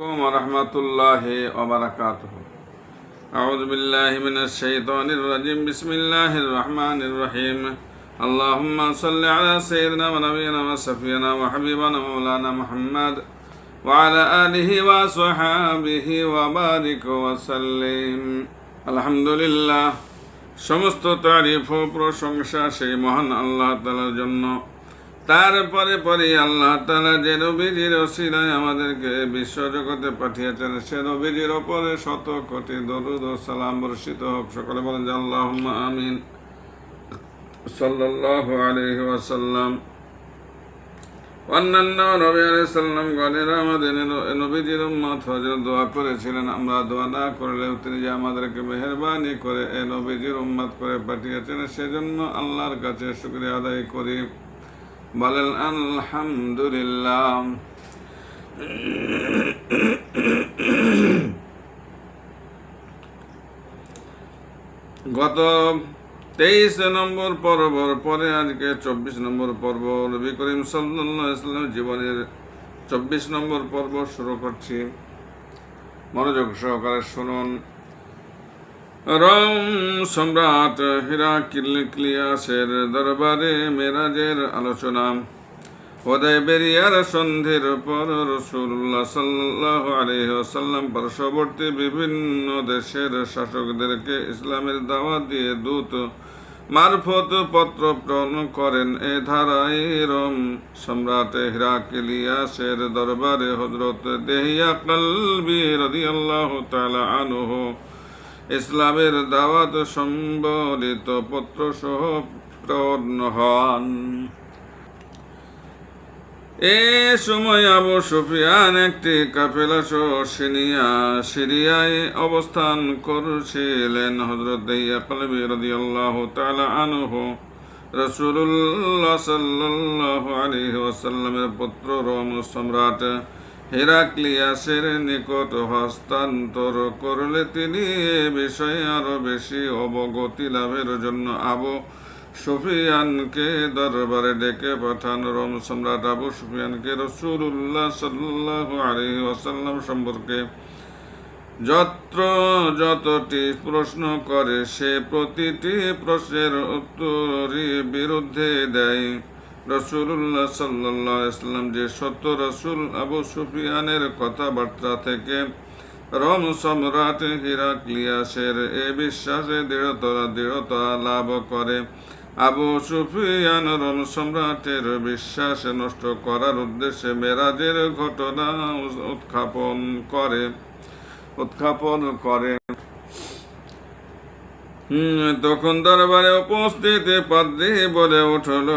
عليكم ورحمة الله وبركاته أعوذ بالله من الشيطان الرجيم بسم الله الرحمن الرحيم اللهم صل على سيدنا ونبينا وسفينا وحبيبنا مولانا محمد وعلى آله وصحابه وبارك وسلم الحمد لله সমস্ত তারিফ ও প্রশংসা সেই মহান আল্লাহ তালার জন্য তারপরে পরে আল্লাহ তালা যে নবীজির ওসিলায় আমাদেরকে বিশ্ব জগতে পাঠিয়েছেন, সে নবীজির ওপরে শত কোটি দরুদ ও সালাম বর্ষিত হোক। সকলে বলেন যে আল্লাহ আমিন। সাল্লাল্লাহু আলাইহি ওয়াসাল্লাম। অন্যান্য নবী আলাইহিস সালাম গণেরা আমাদের নবীজির উম্মত হজরত দোয়া করেছিলেন, আমরা দোয়া না করলেও তিনি যে আমাদেরকে মেহরবানি করে এ নবীজির উম্মত করে পাঠিয়েছেন, সেজন্য আল্লাহর কাছে শুকরিয়া আদায় করি। আলহামদুলিল্লাহ। গত তেইশ নম্বর পর্বর পরে আজকে চব্বিশ নম্বর পর্ব, নবী করিম ইসলামের জীবনের চব্বিশ নম্বর পর্ব শুরু করছি। মনোযোগ সহকারে শুনুন। রম সম্রাট হিরাকিলিয়াসের দরবারে মেরাজের আলোচনা। ওদয় বেরিয়ার সন্ধির পর রসুল্লাহ সাল্লাহ আলহিহাসাল্লাম পার্শ্ববর্তী বিভিন্ন দেশের শাসকদেরকে ইসলামের দাওয়াত দিয়ে দূত মারফত পত্র প্রেরণ করেন। এ ধারায় রম সম্রাট হিরাকিলিয়াসের দরবারে হজরত দেহিয়া কলবি রদিয়াল্লাহু তাআলা আনহু ইসলামের দাওয়াত সম্বলিত পত্র সহ প্রেরণ হন। এ সময় আবু সুফিয়ান একটি কাফেলা সহ সিনিয়া সিরিয়ায় অবস্থান করছিলেন। হজরত কলবি রদিয়াল্লাহু তাআলা আনহু রসুল্লাহ সাল্লাল্লাহু আলাইহি ওয়াসাল্লামের পুত্র রোম সম্রাট হেরাক্লিয়াসের নিকট হস্তান্তর করলে তিনি এ বিষয়ে আরও বেশি অবগতি লাভের জন্য আবু সুফিয়ানকে দরবারে ডেকে পাঠান। রোম সম্রাট আবু সুফিয়ানকে রসুল্লাহ সাল্লাহ আলী ওয়াসাল্লাম সম্পর্কে যত্র যতটি প্রশ্ন করে, সে প্রতিটি প্রশ্নের উত্তরই বিরুদ্ধে দেয়। রসুল্লাহ সাল্লাহ ইসলাম যে সত্য রসুল আবু সুফিয়ানের কথাবার্তা থেকে রম সম্রাট হিরাক্লিয়াসের এ বিশ্বাসে দৃঢ়তা দৃঢ়তা লাভ করে। আবু সুফিয়ান রম সম্রাটের বিশ্বাস নষ্ট করার উদ্দেশ্যে মেরাজের ঘটনা উৎখাপন করে। উৎখাপন করে। তখন দরবারে উপস্থিত পাদ্রি বলে উঠল,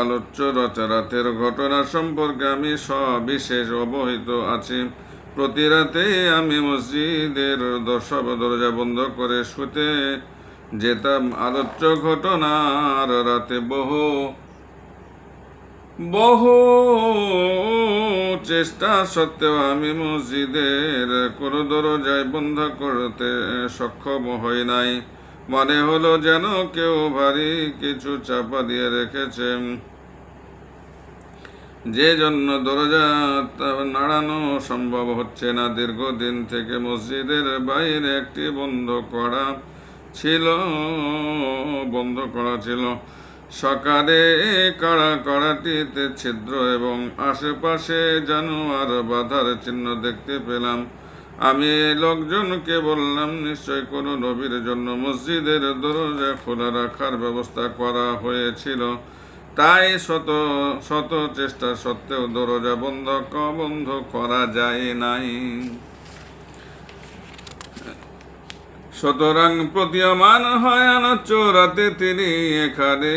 আলোচ্য রচরাতের ঘটনা সম্পর্কে আমি সবিশেষ অবহিত আছি। প্রতি রাতে আমি মসজিদের দর্শক দরজা বন্ধ করে শুতে যেতাম। আলোচ্য ঘটনার রাতে বহু বহু চেষ্টা সত্ত্বেও আমি মসজিদের কোনো দরজায় বন্ধ করতে সক্ষম হই নাই। মনে হলো যেন কেউ ভারী কিছু চাপা দিয়ে রেখেছে। যে জন্য দরজা নাড়ানো সম্ভব হচ্ছে না। দীর্ঘদিন থেকে মসজিদের বাইরে একটি বন্ধ করা ছিল, বন্ধ করা ছিল। সকালে কাড়া কড়াটিতে ছিদ্র এবং আশেপাশে জানোয়ার বাধার চিহ্ন দেখতে পেলাম। আমি লোকজনকে বললাম, নিশ্চয় কোনো নবীর জন্য মসজিদের দরজা খোলা রাখার ব্যবস্থা করা হয়েছিল। তাই শত শত চেষ্টা সত্ত্বেও দরজা বন্ধ বন্ধ করা যায় নাই। সুতরাং প্রতীয়মান হয় চোরাতে তিনি এখানে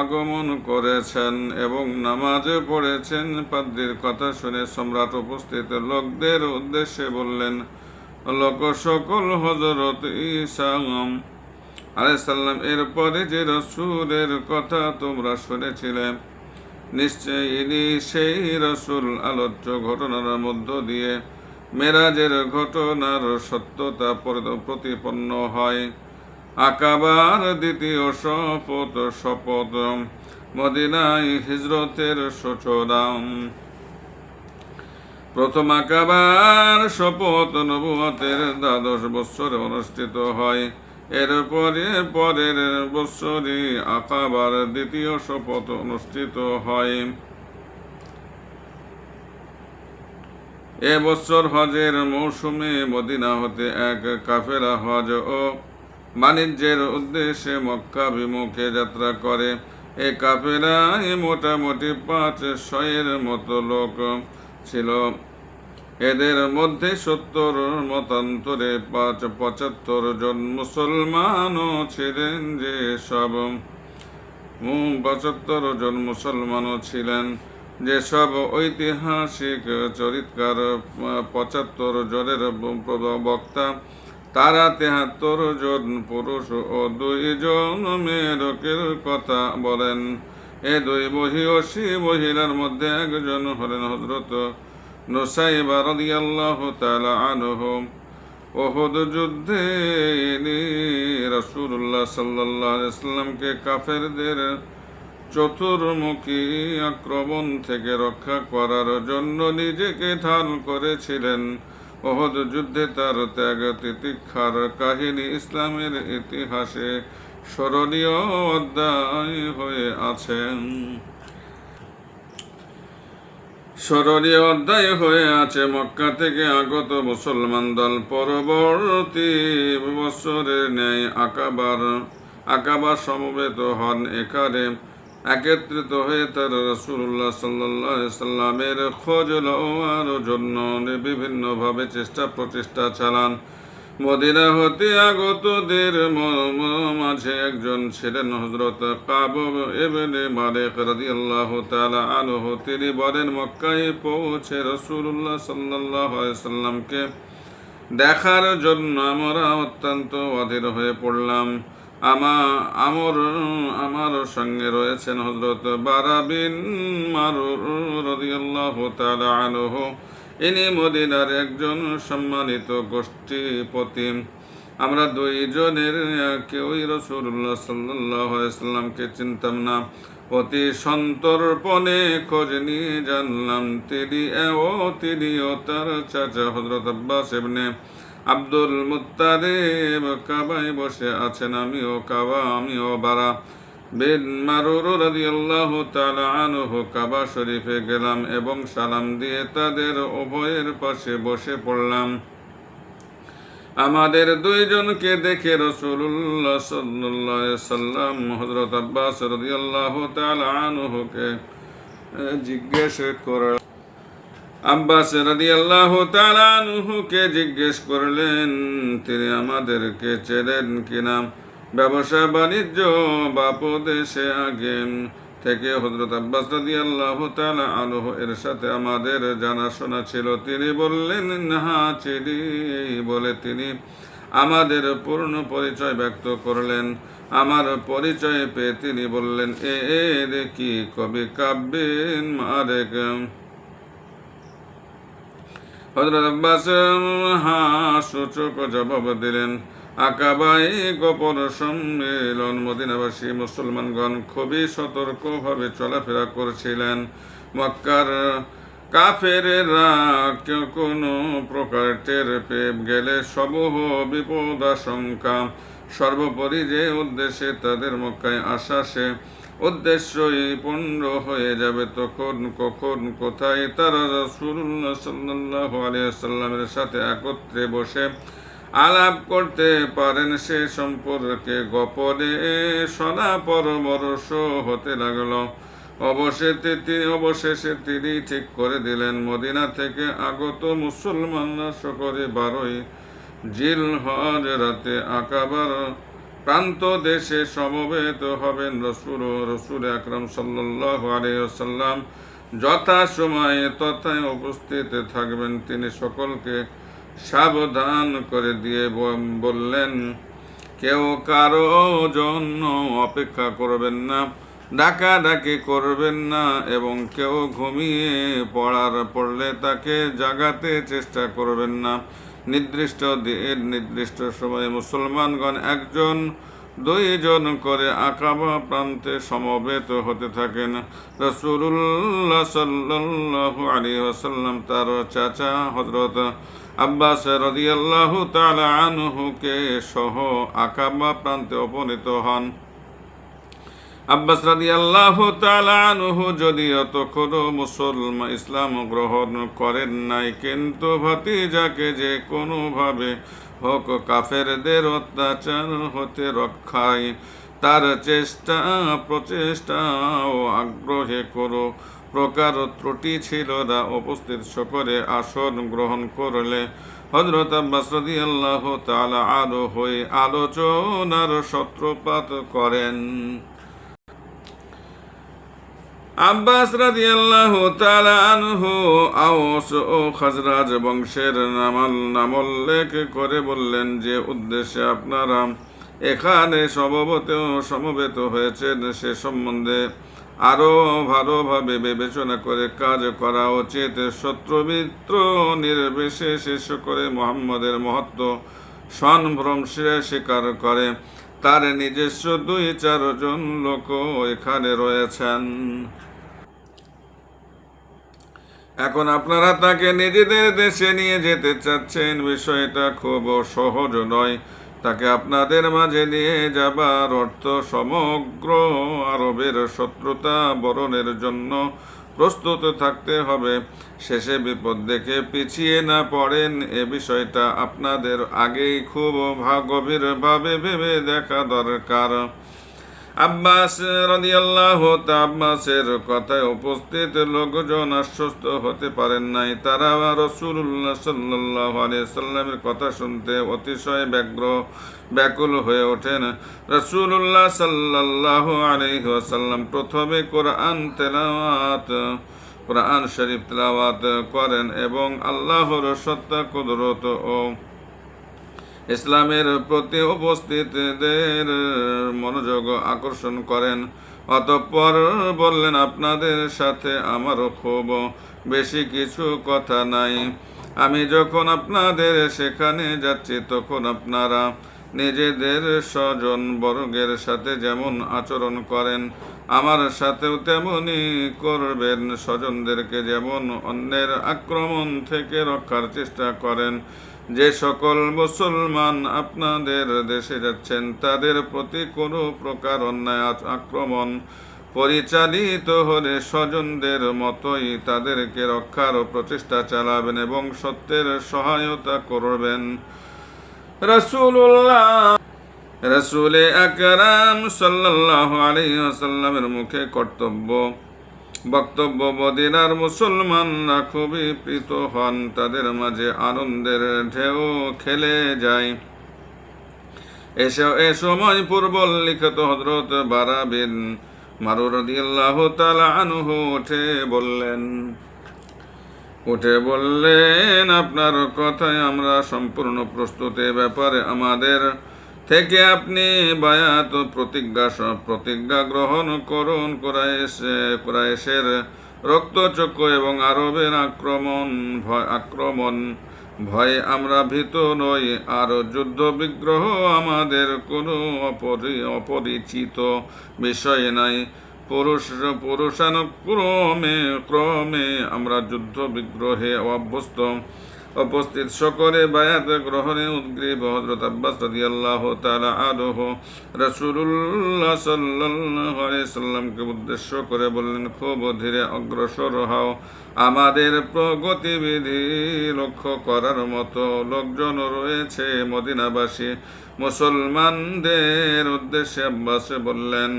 আগমন করেছেন এবং নামাজে পড়েছেন। পাদ্রির কথা শুনে সম্রাট উপস্থিত লোকদের উদ্দেশ্যে বললেন, লোক সকল হজরত ইসাম আলাইসাল্লাম এরপরে যে রসুলের কথা তোমরা শুনেছিলে নিশ্চয় ইনি সেই রসুল। আলোচ্য ঘটনার মধ্য দিয়ে মেরাজের ঘটনার সত্যতা প্রতিপন্ন হয়। আকাবার দ্বিতীয় শপথ শপথ। মদিনায় হিজরতের সূচনা প্রথম আকাবার শপথ নবুয়তের দ্বাদশ বৎসরে অনুষ্ঠিত হয়। এরপরে পরের বৎসরে আকাবার দ্বিতীয় শপথ অনুষ্ঠিত হয়। এ বছর হজের মৌসুমে মদিনা হতে এক কাফেরা হজ ও বাণিজ্যের উদ্দেশ্যে মক্কা বিমুখে যাত্রা করে। এ কাফেরায় মোটামুটি পাঁচ শয়ের মতো লোক ছিল। এদের মধ্যে সত্তর মতান্তরে পাঁচ পঁচাত্তর জন মুসলমানও ছিলেন যে সব পঁচাত্তর জন মুসলমানও ছিলেন। যেসব ঐতিহাসিক চরিত্কার পঁচাত্তর জনের বক্তা তারা তেহাত্তর জন পুরুষ ও দুইজন মেয়েরকের কথা বলেন। এ দুই বহি মহিষী মহিলার মধ্যে একজন হলেন হজরত নুসাইবা রাদিয়াল্লাহু তাআলা আনহু। ওহদ যুদ্ধে সাল্লাল্লাহু আলাইহি সাল্লামকে কাফেরদের চতুর্মুখী আক্রমণ থেকে রক্ষা করার জন্য নিজেকে ঢাল করেছিলেন। ওহদ যুদ্ধে তার ত্যাগ তিতিক্ষার কাহিনী ইসলামের ইতিহাসে স্মরণীয় অধ্যায় হয়ে আছেন স্মরণীয় অধ্যায় হয়ে আছে মক্কা থেকে আগত মুসলমান দল। পরবর্তী বছরের ন্যায় আকাবার আকাবার সমবেত হন এখানে। একত্রিত হয়ে তার রসুল্লাহ সাল্লাহ সাল্লামের খোঁজ লওয়ার জন্য বিভিন্নভাবে চেষ্টা প্রচেষ্টা চালান। মদিনা হতে আগতদের মাঝে একজন ছিলেন হজরত কাব এবেনে মারেক রাদিয়াল্লাহু তাআলা আনহু। তিনি বলেন, মক্কায় পৌঁছে রসুল্লাহ সাল্লাহ সাল্লামকে দেখার জন্য আমরা অত্যন্ত অধীর হয়ে পড়লাম। আমা আমর সঙ্গে রয়েছেন হজরত বারা বিন মারুর রাদিয়াল্লাহু তাআলা আনহু। ইনি মদিনার একজন সম্মানিত গোষ্ঠীপতি। আমরা দুইজনের কেউই রসুল্লাহ সাল্লাহ সাল্লামকে চিনতাম না। অতি সন্তর্পণে খোঁজ নিয়ে জানলাম তিনি ও তিনি ও তার চাচা হজরত আব্বাস এমনি আব্দুল মুত্তারিব কাবায় বসে আছেন আমিও কাবা, আমিও বারা। বিন মারুর রাদিয়াল্লাহু তাআলা আনহু কাবা শরীফে গেলাম এবং সালাম দিয়ে তাদের উভয়ের পাশে বসে পড়লাম। আমাদের দুইজনকে দেখে রসুল্লাহ আলাইহি সাল্লাম হযরত আব্বাস রাদিয়াল্লাহু আনহুকে জিজ্ঞেস করে আব্বাস রাদিয়াল্লাহু তাআলা আনহুকে জিজ্ঞেস করলেন, তিনি আমাদেরকে চেনেন কিনা ব্যবসা, বাণিজ্য বা দেশে আগে থেকে হজরত আব্বাস রাদিয়াল্লাহু তাআলা আনহু এর সাথে আমাদের জানাশোনা ছিল। তিনি বললেন, না চিনি। বলে তিনি আমাদের পূর্ণ পরিচয় ব্যক্ত করলেন। আমার পরিচয় পেয়ে তিনি বললেন, এ দেখি কবি কাব্যেন মারেক? হজরত হা সূচক জবাব দিলেন, আকাবাই গোপন সম্মেলন, মদিনাবাসী মুসলমানগণ খুবই সতর্কভাবে চলাফেরা করছিলেন। মক্কার কাফেরেরা কেউ কোনো প্রকার টের পেয়ে গেলে সমূহ বিপদ আশঙ্কা সর্বোপরি যে উদ্দেশ্যে তাদের মক্কায় আসা সে উদ্দেশ্যই পূর্ণ হয়ে যাবে তখন কখন কোথায়? তারা রাসূলুল্লাহ সাল্লাল্লাহু আলাইহি সাল্লামের সাথে একত্রে বসে আলাপ করতে পারেন। সে সম্পর্কে গোপনে সদা পরমরস হতে লাগল। অবশেষে তিনি অবশেষে তিনি ঠিক করে দিলেন। মদিনা থেকে আগত মুসলমানরা সকলে বারোই জিল হজ রাতে আকাবার প্রান্ত দেশে সমবেত হবেন রসুল ও রসুল আকরম আলিয়াল্লাম যথা সময়ে তথায় উপস্থিত থাকবেন। তিনি সকলকে সাবধান করে দিয়ে বললেন, কেউ কারও জন্য অপেক্ষা করবেন না, ডাকাডাকি করবেন না এবং কেউ ঘুমিয়ে পড়ার পড়লে তাকে জাগাতে চেষ্টা করবেন না। নির্দিষ্ট নির্দিষ্ট সময়ে মুসলমানগণ একজন, দুইজন করে আকাবা প্রান্তে সমবেত হতে থাকেন। রসুল্লাহ সাল্লাল্লাহু আলাইহি ওয়াসাল্লাম, তার চাচা হযরত আব্বাস রাদিয়াল্লাহু তালা আনহুকে সহ আকাবা প্রান্তে উপনীত হন। আব্বাস রাদি আল্লাহ আনহু যদিও তখনও মুসলমান ইসলাম গ্রহণ করেন নাই, কিন্তু ভতিজাকে যে কোনোভাবে হোক কাফেরদের অত্যাচার হতে রক্ষায়, তার চেষ্টা, প্রচেষ্টা ও আগ্রহে করো প্রকার ত্রুটি ছিল না। উপস্থিত সকলে আসন গ্রহণ করলে হজরত আব্বাস রাদি আল্লাহ তালা আলো হয়ে আলোচনার সূত্রপাত করেন। আব্বাস রাদিয়াল্লাহু আনহু ও বংশের নামাল নামোল্লেখ করে বললেন যে উদ্দেশ্যে আপনারা এখানে সমবেত সমবেত হয়েছেন। সে সম্বন্ধে আরও ভালোভাবে বিবেচনা করে কাজ করা উচিত। শত্রুমিত্র নির্বিশেষে করে মোহাম্মদের মহত্ব সম্ভ্রম স্বীকার করে। তার নিজস্ব দুই চারজন লোক এখানে রয়েছেন। এখন আপনারা তাকে নিজেদের দেশে নিয়ে যেতে চাচ্ছেন, বিষয়টা খুব সহজ নয়। তাকে আপনাদের মাঝে নিয়ে যাবার অর্থ সমগ্র আরবের শত্রুতা বরণের জন্য প্রস্তুত থাকতে হবে। শেষে বিপদ দেখে পিছিয়ে না পড়েন, এ বিষয়টা আপনাদের আগেই খুব গভীরভাবে ভেবে দেখা দরকার। আব্বাস রাদিয়াল্লাহ আব্বাসের কথায় উপস্থিত লোকজন আশ্বস্ত হতে পারেন নাই। তারা রসুল্লাহ সাল্লাহ সাল্লামের কথা শুনতে অতিশয় ব্যগ্র, ব্যাকুল হয়ে ওঠেন। রসুল্লাহ সাল্লাহ আলহিহাসাল্লাম প্রথমে কোরআন তেলাওয়াত, কোরআন শরীফ তেলাওয়াত করেন এবং আল্লাহর সত্তা, কুদরত ও ইসলামের প্রতি উপস্থিতদের মনোযোগ আকর্ষণ করেন। অতঃপর বললেন, আপনাদের সাথে আমারও খুব বেশি কিছু কথা নাই। আমি যখন আপনাদের সেখানে যাচ্ছি, তখন আপনারা নিজেদের স্বজন বর্গের সাথে যেমন আচরণ করেন, আমার সাথেও তেমনই করবেন। স্বজনদেরকে যেমন অন্যের আক্রমণ থেকে রক্ষার চেষ্টা করেন যে সকল মুসলমান আপনাদের দেশে যাচ্ছেন, তাদের প্রতি কোনো প্রকার অন্যায় আক্রমণ পরিচালিত হলে স্বজনদের মতোই তাদেরকে রক্ষার প্রচেষ্টা চালাবেন এবং সত্যের সহায়তা করবেন। রসুল্লাহ রসুল আকরাম সাল্লাহ আলাইসাল্লামের মুখে কর্তব্য বক্তব্য মদিনার মুসলমানরা খুবই প্রীত হন, তাদের মাঝে আনন্দের ঢেউ খেলে যায়। এসে, এ সময় পূর্বল্লিখিত হজরত বারা বিন মারুর রাদিয়াল্লাহু তাআলা আনহু উঠে বললেন উঠে বললেন, আপনার কথায় আমরা সম্পূর্ণ প্রস্তুত। এ ব্যাপারে আমাদের থেকে আপনি বায়াত প্রতিজ্ঞা প্রতিজ্ঞা গ্রহণ করুন কুরাইশের রক্তচক্র এবং আরবের আক্রমণ ভয়, আক্রমণ ভয়ে আমরা ভীত নই। আর যুদ্ধ বিগ্রহ আমাদের কোনো অপরি, অপরিচিত বিষয় নাই। পুরুষ, পুরুষানুক্রমে, ক্রমে আমরা যুদ্ধ বিগ্রহে অভ্যস্ত। উপস্থিত সকলে বায়াত গ্রহণে উদ্গ্রীব হজরত আব্বাস রাদিয়াল্লাহু তাআলা আনহু। রাসূলুল্লাহ সাল্লাল্লাহু আলাইহি সাল্লামকে উদ্দেশ্য করে বললেন, খুব ধীরে অগ্রসর হও। আমাদের প্রগতিবিধি লক্ষ্য করার মতো লোকজন রয়েছে মদিনাবাসী। মুসলমানদের উদ্দেশ্যে আব্বাস বললেন,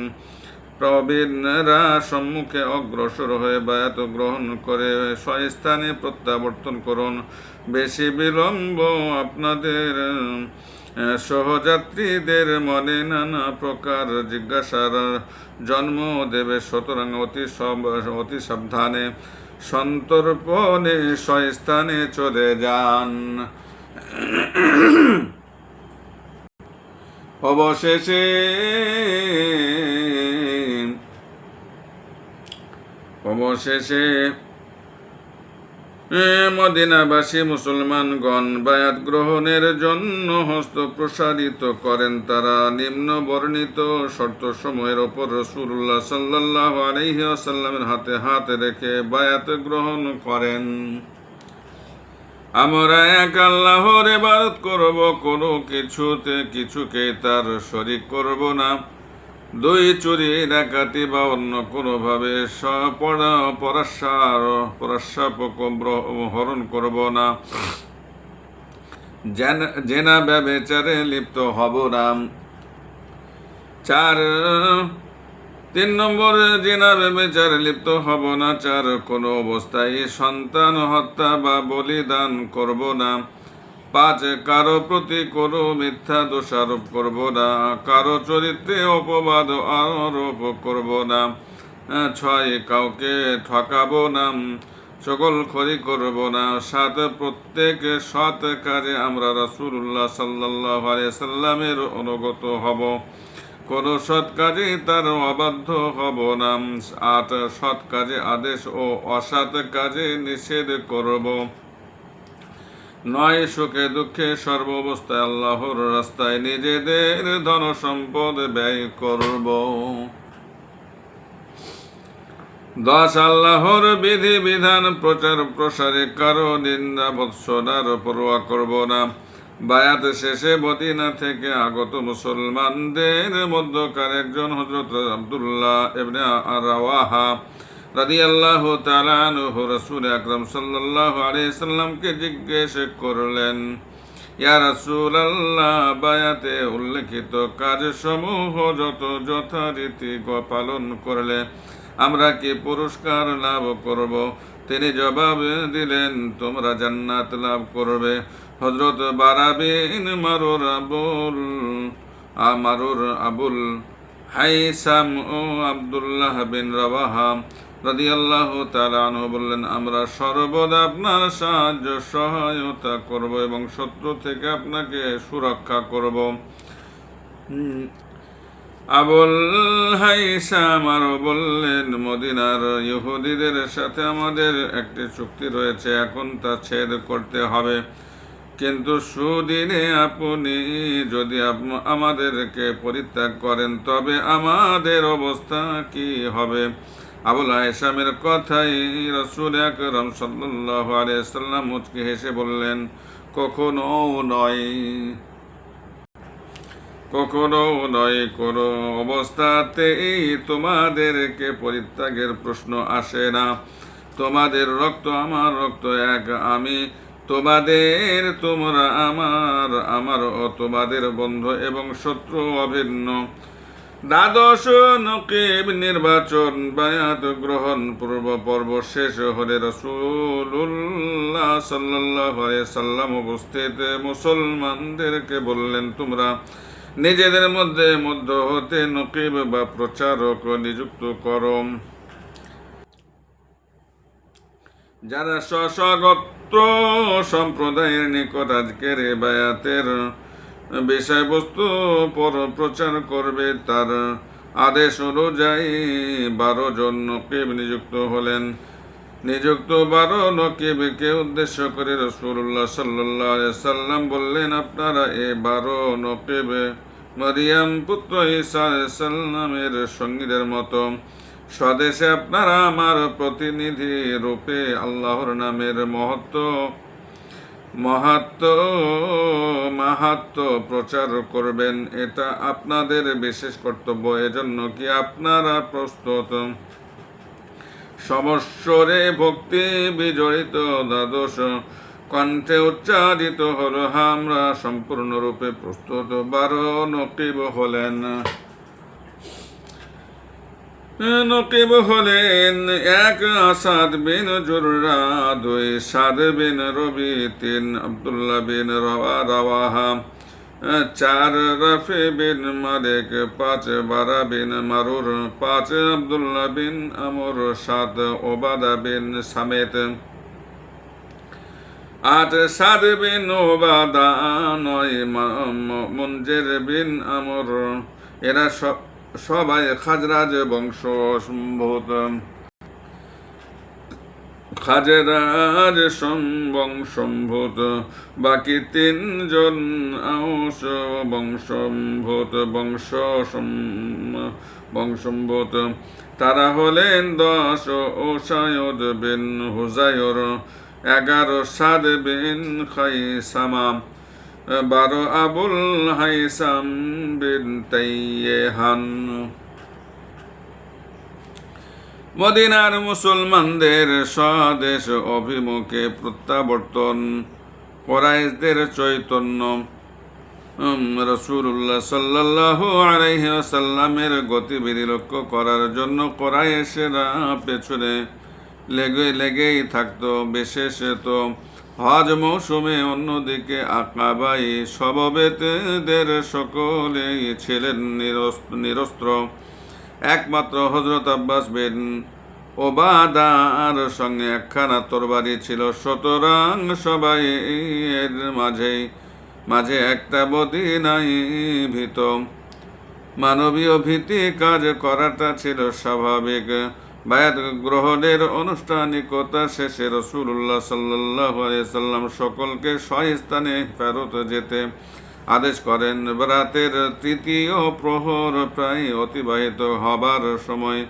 প্রবীণরা সম্মুখে অগ্রসর হয়ে বায়াত গ্রহণ করে স্বস্থানে প্রত্যাবর্তন করুন। বেশি বিলম্ব আপনাদের সহযাত্রীদের মনে নানা প্রকার জিজ্ঞাসার জন্ম দেবে। সুতরাং অতি সব, অতি সাবধানে সন্তর্পণে স্বস্থানে চলে যান। অবশেষে অবশেষে মদিনাবাসী মুসলমানগণ বায়াত গ্রহণের জন্য হস্ত প্রসারিত করেন তারা নিম্ন বর্ণিত শর্ত সময়ের ওপর রসুল্লাহ সাল্লাহ আলহি আসাল্লামের হাতে হাত রেখে বায়াত গ্রহণ করেন। আমরা এক আল্লাহর ইবাদত করব, কোনো কিছুতে কিছুকে তার শরিক করব না। দুই চুরি ডাকাতি বা অন্য কোনোভাবে পরাশাপক হরণ করব না। জেনা ব্যবেচারে লিপ্ত হব না। চার, তিন নম্বর, জেনা ব্যবেচারে লিপ্ত হব না। চার, কোনো অবস্থায় সন্তান হত্যা বা বলিদান করব না। পাঁচ কারও প্রতি কোনো মিথ্যা দোষারোপ করব না, কারও চরিত্রে অপবাদ আরোপ করব না ছয় কাউকে ঠকাবো না সকল খরি করব না, সাত প্রত্যেক সৎ কাজে আমরা রাসূলুল্লাহ সাল্লাহ সাল্লামের অনুগত হব। কোন সৎ কাজে তার অবাধ্য হব না, আট সৎ কাজে আদেশ ও অসৎ কাজে নিষেধ করব। নয় সুখে দুঃখে সর্বাবস্থায় আল্লাহর রাস্তায় নিজেদের ধন সম্পদ ব্যয় করব। দশ আল্লাহর বিধি, বিধান, প্রচার, প্রসারে কারও নিন্দা বৎসনার পরোয়া করব না। বায়াত শেষে মদিনা থেকে আগত মুসলমানদের মধ্যকার একজন হজরত আব্দুল্লাহ এবনে রাওয়াহা রাদিয়াল্লাহু তাআলা আনহু রাসূল আকরাম সাল্লাল্লাহু আলাইহি জিজ্ঞেস করলেন, ইয়া রাসূলুল্লাহ, বায়াতে উল্লেখিত কাজসমূহ যত যথারীতি পালন করলে আমরা কি পুরস্কার লাভ করব? তিনি জবাব দিলেন, তোমরা জান্নাত লাভ করবে। হজরত বারাবিন মারুর আবুল আমারুর আবুল হাইসাম ও আব্দুল্লাহ বিন রাবাহা রাদিয়াল্লাহু তাআলা আনহু বললেন, আমরা সর্বদা আপনার সাহায্য, সহায়তা করব এবং শত্রু থেকে আপনাকে সুরক্ষা করব। আবুল হাইসাম আরও বললেন, মদিনার ইহুদিদের সাথে আমাদের একটি চুক্তি রয়েছে, এখন তা ছেদ করতে হবে। কিন্তু সুদিনে আপনি যদি আমাদেরকে পরিত্যাগ করেন, তবে আমাদের অবস্থা কি হবে? আবুল কথাই রসুল সাল্লাহ মুচকি হেসে বললেন, কখনো নয়। কখনো নয়, কোনো অবস্থাতেই তোমাদেরকে পরিত্যাগের প্রশ্ন আসে না। তোমাদের রক্ত আমার রক্ত এক, আমি তোমাদের, তোমরা আমার আমার ও তোমাদের বন্ধু এবং শত্রু অভিন্ন দ্বাদশ নকিব নির্বাচন বায়াত গ্রহণ পূর্ব পর্ব শেষ হলে রসুল্লাহ সাল্লাহ সাল্লাম উপস্থিত মুসলমানদেরকে বললেন, তোমরা নিজেদের মধ্যে মধ্য হতে নকিব বা প্রচারক নিযুক্ত করো। যারা স্বস্বগোত্র সম্প্রদায়ের নিকট আজকের বায়াতের বিষয়বস্তু পর প্রচার করবে তার আদেশ অনুযায়ী বারো জন নকিব নিযুক্ত হলেন। নিযুক্ত বারো নকিবকে উদ্দেশ্য করে রসুল্লাহ সাল্লাহ সাল্লাম বললেন, আপনারা এ বারো নকিব মরিয়াম পুত্র ঈসা সাল্লামের সঙ্গীদের মতো স্বদেশে আপনারা আমার প্রতিনিধি রূপে আল্লাহর নামের মহত্ব মহাত্ম, মাহাত্ম প্রচার করবেন, এটা আপনাদের বিশেষ কর্তব্য, এজন্য কি আপনারা প্রস্তুত? সমস্বরে ভক্তি বিজড়িত দ্বাদশ, কণ্ঠে উচ্চারিত হলো আমরা সম্পূর্ণরূপে প্রস্তুত, বারো নকিব হলেন নকিব হলেন এক আসাদ বিন জুররা, দুই সাদ বিন রবি, তিন আবদুল্লাহ বিন রওয়া, রাওয়াহা, চার রফে বিন মালিক, পাঁচ বারা বিন মারুর, পাঁচ আবদুল্লাহ বিন আমর, সাত ওবাদা বিন সামেত, আট সাদ বিন ওবাদা, নয় মঞ্জের বিন আমর। এরা সব সবাই খাজরাজ বংশ সম্ভূত। খাজেরার বংশম্ভূত। বাকি তিনজন আংশ বংশম্ভূত। বংশ বংশম্ভূত। তারা হলেন দশ ও সায়দ বিন হুজায়র এগারো সাদ বিন খাইসামা। বারো আবুল হাইসাম বিন তাইয়েহান মদিনার মুসলমানদের স্বদেশ অভিমুখে প্রত্যাবর্তন, কোরাইশদের চৈতন্য। রসুল্লাহ সাল্লাহ আলাইহি আসাল্লামের গতিবিধি লক্ষ্য করার জন্য কোরাইশেরা পেছনে লেগে, লেগেই থাকতো। বিশেষত হজ মৌসুমে অন্যদিকে আকাবাই সববেতেদের সকলেই ছিলেন নিরস্ত, নিরস্ত্র। একমাত্র হজরত আব্বাস বিন ওবাদার সঙ্গে একখানা তরবারি ছিল। সুতরাং সবাই এর মাঝেই, মাঝে একটা বদি নাই ভীত। মানবীয় ভীতি কাজ করাটা ছিল স্বাভাবিক। বায়াত গ্রহণের আনুষ্ঠানিকতা শেষে রসুল্লাহ সাল্লাহ সাল্লাম সকলকে স্বস্থানে ফেরত যেতে আদেশ করেন। রাতের তৃতীয় প্রহর প্রায় অতিবাহিত হবার সময়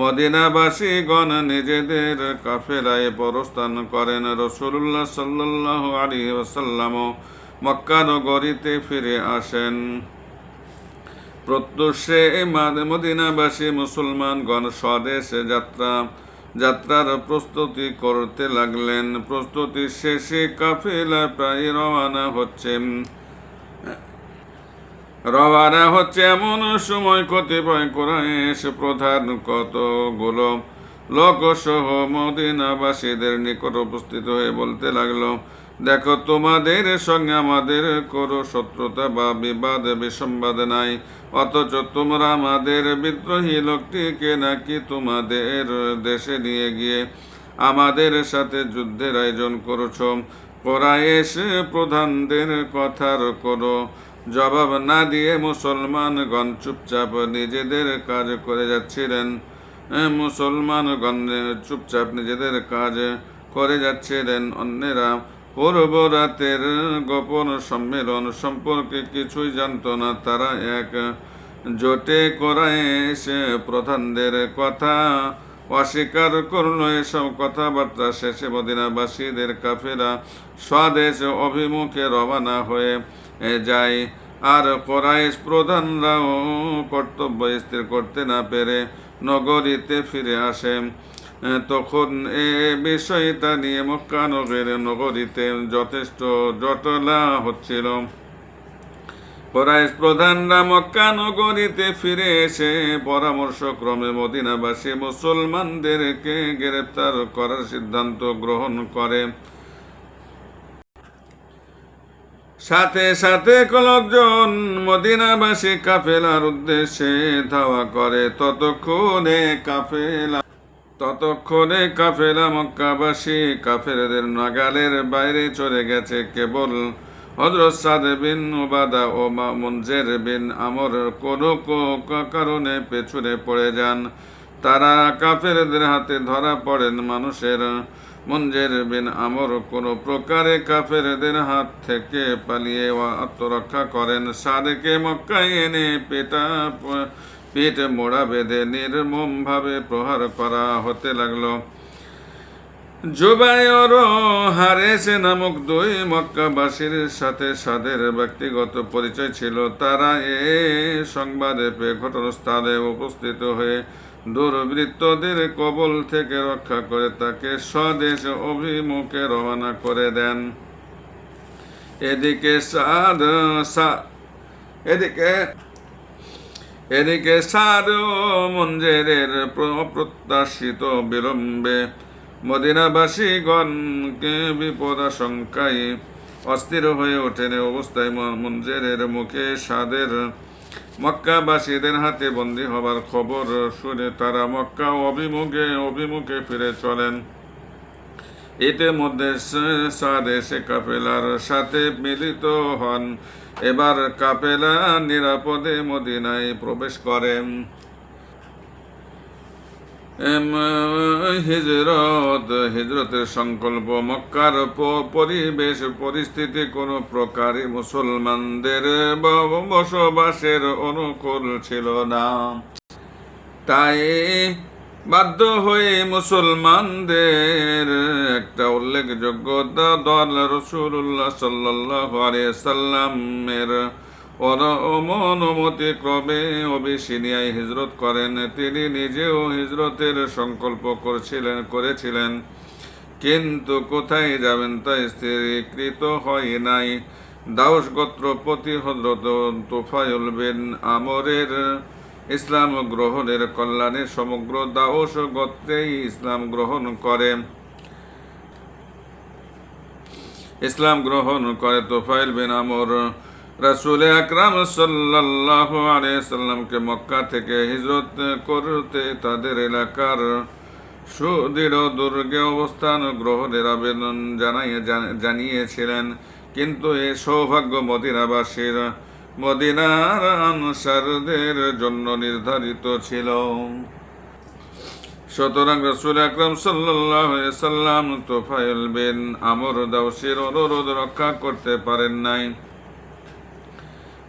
মদিনাবাসীগণ নিজেদের কাফেলায় প্রস্থান করেন। রসুল্লাহ সাল্লাহ আলী ওসাল্লাম মক্কা নগরীতে ফিরে আসেন। প্রত্যুষে মদিনাবাসী মুসলমানগণ স্বদেশে যাত্রা। যাত্রার প্রস্তুতি করতে লাগলেন। প্রস্তুতি শেষে কাফেলা প্রায় রওয়ানা হচ্ছে। রওয়ানা হচ্ছে এমন সময় কতিপয় কোরআশ প্রধান কতগুলো লোকসহ মদিনাবাসীদের নিকট উপস্থিত হয়ে বলতে লাগল দেখো, তোমাদের সঙ্গে আমাদের কোনো শত্রুতা বা বিবাদ, বিসম্বাদ নাই। অথচ তোমরা আমাদের বিদ্রোহী লোকটিকে নাকি তোমাদের দেশে নিয়ে গিয়ে আমাদের সাথে যুদ্ধের আয়োজন করেছ। কোরআশ প্রধানদের কথার করো জবাব না দিয়ে মুসলমানগণ চুপচাপ নিজেদের কাজ করে যাচ্ছিলেন। মুসলমানগণ চুপচাপ নিজেদের কাজ করে যাচ্ছিলেন। অন্যেরা পূর্ব রাতের গোপন সম্মেলন সম্পর্কে কিছুই জানত না তারা এক জোটে করায় এসে প্রধানদের কথা। অস্বীকার করল এসব কথাবার্তা। শেষে মদিনাবাসীদের কাফেরা স্বদেশ অভিমুখে রওনা হয়ে যায়। আর কোরাইশ প্রধানরাও কর্তব্য স্থির করতে না পেরে নগরীতে ফিরে আসে। তখন এ বিষয়টা নিয়ে মক্কানগরের নগরীতে যথেষ্ট জটলা হচ্ছিল। কোরাইশ প্রধানরা মক্কা নগরীতে ফিরে এসে পরামর্শক্রমে মদিনাবাসী মুসলমানদেরকে গ্রেপ্তার করার সিদ্ধান্ত গ্রহণ করে। সাথে সাথে কলকজন মদিনাবাসী কাফেলার উদ্দেশ্যে ধাওয়া করে। ততক্ষণে কাফেলা ততক্ষণে কাফেলা মক্কাবাসী কাফেরদের নাগালের বাইরে চলে গেছে কেবল হজরত সাদ বিন ওবাদা ও মঞ্জের বিন আমর কোনো কারণে পেছনে পড়ে যান। তারা কাফেরদের হাতে ধরা পড়েন মানুষের। মঞ্জের বিন আমর কোনো প্রকারে কাফেরদের হাত থেকে পালিয়ে আত্মরক্ষা করেন। সাদেকে মক্কায় এনে পেটা পিঠ মোড়া বেঁধে নির্মমভাবে প্রহার করা হতে লাগল। জুবায়র হারেস নামক দুই মক্কাবাসীর সাথে সাদের ব্যক্তিগত পরিচয় ছিল। তারা এ সংবাদে পেয়ে ঘটনাস্থলে উপস্থিত হয়ে দুর্বৃত্তদের কবল থেকে রক্ষা করে তাকে স্বদেশ অভিমুখে রওনা করে দেন। এদিকে সাদ এদিকে এদিকে সাদ মঞ্জেরের অপ্রত্যাশিত বিলম্বে মদিনাবাসীগণকে বিপদ আশঙ্কায় অস্থির হয়ে ওঠেন অবস্থায় মঞ্জেরের মুখে সাদের মক্কাবাসীদের হাতে বন্দী হবার খবর শুনে তারা মক্কা অভিমুখে অভিমুখে ফিরে চলেন। ইতিমধ্যে সাদ এসে কাফেলার সাথে মিলিত হন। এবার কাপেলা নিরাপদে মদিনায় প্রবেশ করেন হিজরত, হিজরতের সংকল্প, মক্কার পরিবেশ, পরিস্থিতি কোনো প্রকারই মুসলমানদের বসবাসের অনুকূল ছিল না। তাই বাধ্য হয়ে মুসলমানদের একটা উল্লেখযোগ্যতা, দল রসুল্লাহ সাল্লাহ সাল্লামের অনুমতি ক্রমে অবিসিনিয়ায় হিজরত করেন। তিনি নিজেও হিজরতের সংকল্প করছিলেন, করেছিলেন। কিন্তু কোথায় যাবেন তা স্থিরীকৃত হয় নাই। দাউস গোত্রপতি হজরত তোফায়ুল বিন আমরের ইসলাম গ্রহণের কল্যাণে সমগ্র দাউস গোত্রেই ইসলাম গ্রহণ করে। ইসলাম গ্রহণ করে তোফাইল বিন আমর। রাসুল আকরাম সাল্লাহ আলিয়াল্লামকে মক্কা থেকে হিজরত করতে তাদের এলাকার সুদৃঢ় দুর্গে অবস্থান গ্রহণের আবেদন জানাই জানিয়েছিলেন। কিন্তু এ সৌভাগ্য মদিনাবাসীর মদিনার আনসারদের জন্য নির্ধারিত ছিল। সুতরাং রসুল আকরম সাল্লাম বিন আমর দাউসির অনুরোধ রক্ষা করতে পারেন নাই।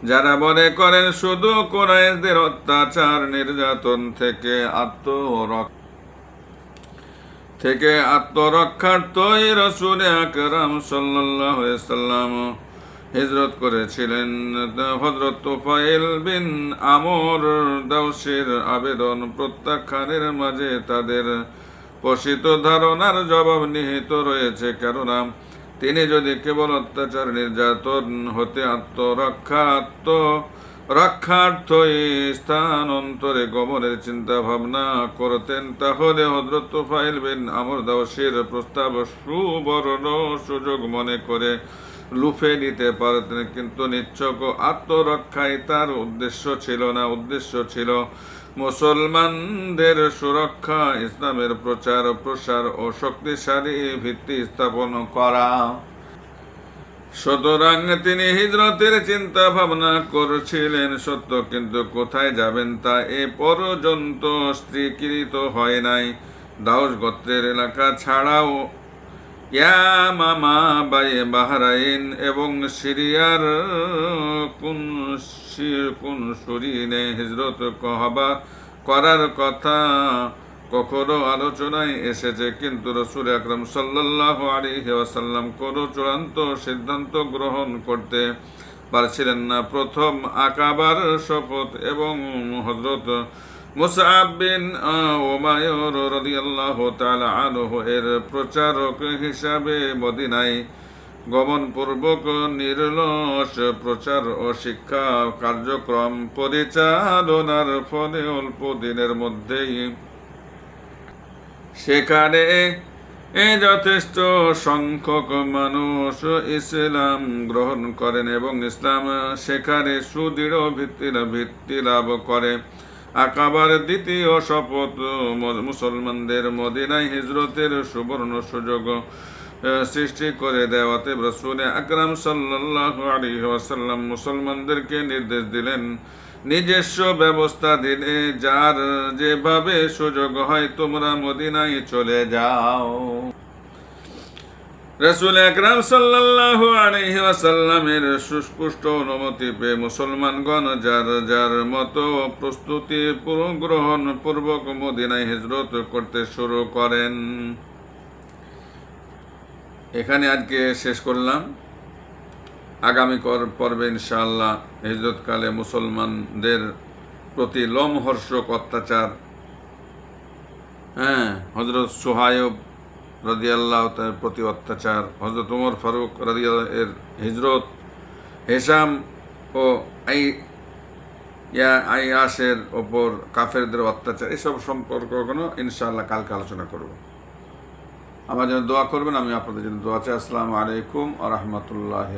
যারা মনে করেন শুধু কোরআশদের অত্যাচার, নির্যাতন থেকে আত্মরক্ষা থেকে আত্মরক্ষার্থই রসুল আকরাম সাল্লাহ সাল্লাম হিজরত করেছিলেন হজরত তোফাইল বিন আমর। দাউসের আবেদন প্রত্যাখ্যানের মাঝে তাদের পোষিত ধারণার জবাব নিহিত রয়েছে, কেননা তিনি যদি কেবল অত্যাচার নির্যাতন, হতে আত্মরক্ষা আত্ম রক্ষার্থই স্থানান্তরে গমনের চিন্তা ভাবনা করতেন, তাহলে হজরত তোফাইল বিন আমর দাওসির প্রস্তাব সুবর্ণ সুযোগ মনে করে লুফে নিতে পারতেন, কিন্তু নিচ্ছক আত্মরক্ষাই তার উদ্দেশ্য ছিল না। উদ্দেশ্য ছিল মুসলমানদের সুরক্ষা, ইসলামের প্রচার, প্রসার ও শক্তিশালী ভিত্তি স্থাপন করা। সুতরাং তিনি হিজরতের চিন্তা ভাবনা করছিলেন, সত্য, কিন্তু কোথায় যাবেন তা এ পর্যন্ত স্ত্রীকৃত হয় নাই। দাউস গোত্রের এলাকা ছাড়াও ইয়ামামা বাই বাহরাইন এবং সিরিয়ার কোন কোন সরিনে হিজরত কহবা করার কথা কখনো আলোচনায় এসেছে, কিন্তু রসুল আকরম সাল্লাহ আলিহি ওয়াসাল্লাম কোনো চূড়ান্ত সিদ্ধান্ত গ্রহণ করতে পারছিলেন না। প্রথম আকাবার শপথ এবং হজরত বিন ওমায়র আনহু এর প্রচারক হিসাবে মদিনায় প্রচার ও শিক্ষা কার্যক্রম পরিচালনার ফলে অল্প দিনের মধ্যেই সেখানে এ যথেষ্ট সংখ্যক মানুষ ইসলাম গ্রহণ করেন এবং ইসলাম সেখানে সুদৃঢ় ভিত্তি ভিত্তি লাভ করে। আকাবার দ্বিতীয় শপথ মুসলমানদের মদিনায় হিজরতের সুবর্ণ সুযোগ সৃষ্টি করে দেওয়াতে রসুল আকরাম সাল্লাহ আলী ওয়াসাল্লাম মুসলমানদেরকে নির্দেশ দিলেন, নিজস্ব ব্যবস্থা দিলে যার যেভাবে সুযোগ হয় তোমরা মদিনায় চলে যাও। রসুল আকরাম সাল্লাহ আলহি ওয়াসাল্লামের সুস্পুষ্ট অনুমতি পেয়ে মুসলমানগণ যার যার মতো প্রস্তুতি পূর্ণ- গ্রহণ পূর্বক মদিনায় হিজরত করতে শুরু করেন। এখানে আজকে শেষ করলাম। আগামী কর- পর্বে ইনশাআল্লাহ হিজরতকালে মুসলমানদের প্রতি লোমহর্ষক অত্যাচার হ্যাঁ হজরত সোহায়ব রাদিয়াল্লাহ আল্লাহ প্রতি অত্যাচার। হজরত উমর ফারুক রাজি এর হিজরত। হেসাম ও আই, ইয়া আই আসের ওপর কাফেরদের অত্যাচার, এসব সম্পর্ক কোনো ইনশাআল্লাহ কালকে আলোচনা করব। আমার জন্য দোয়া করবেন, আমি আপনাদের জন্য দোয়া চাই। আসসালামু আলাইকুম আ রহমতুল্লাহ